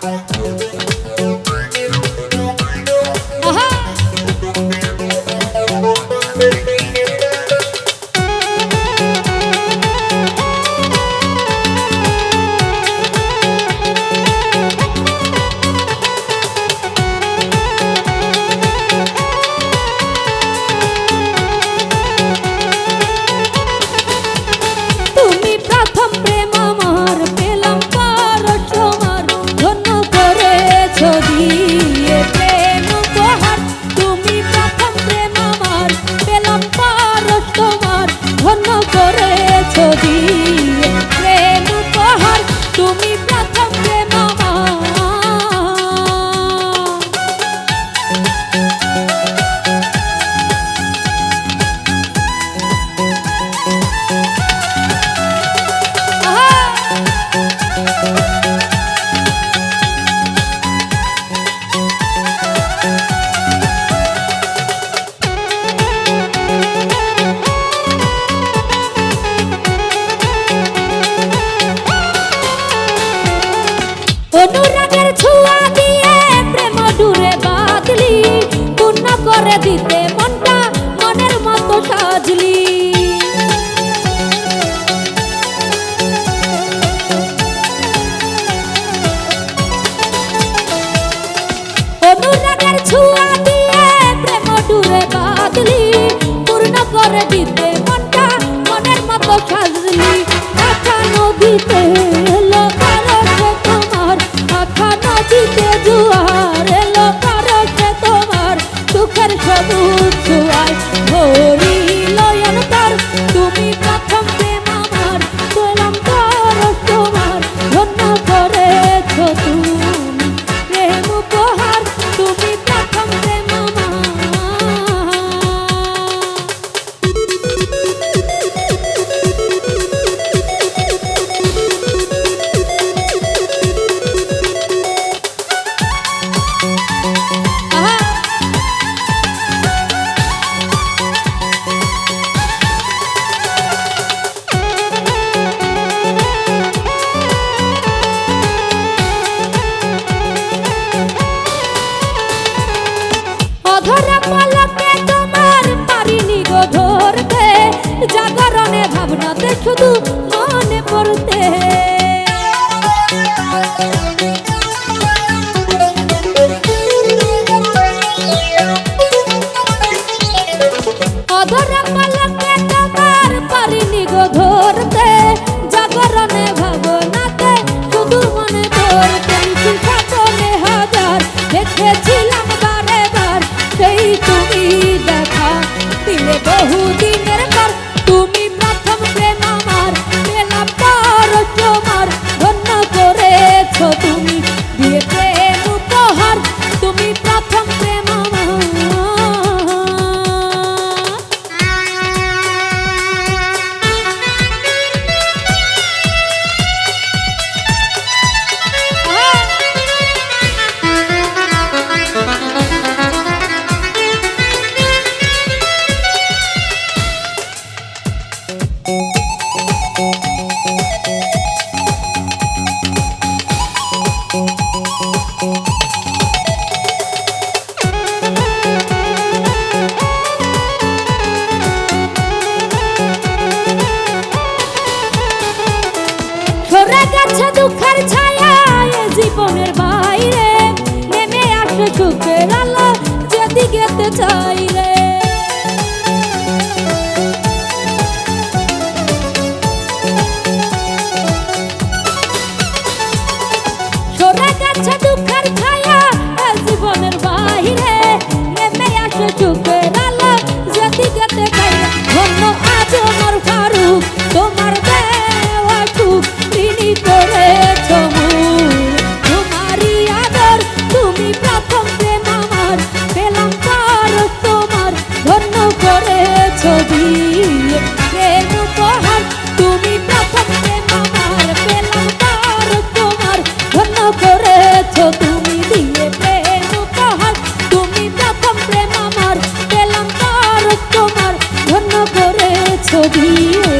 Bye. করে দিতে মনটা মনের মতো সাজলি কাঁচা নদীতে দেখা দিলে বহুদিনের পর তুমি মনের বাইরে নেমে আসে চোখের আলো যেদিকে চায়। ছবি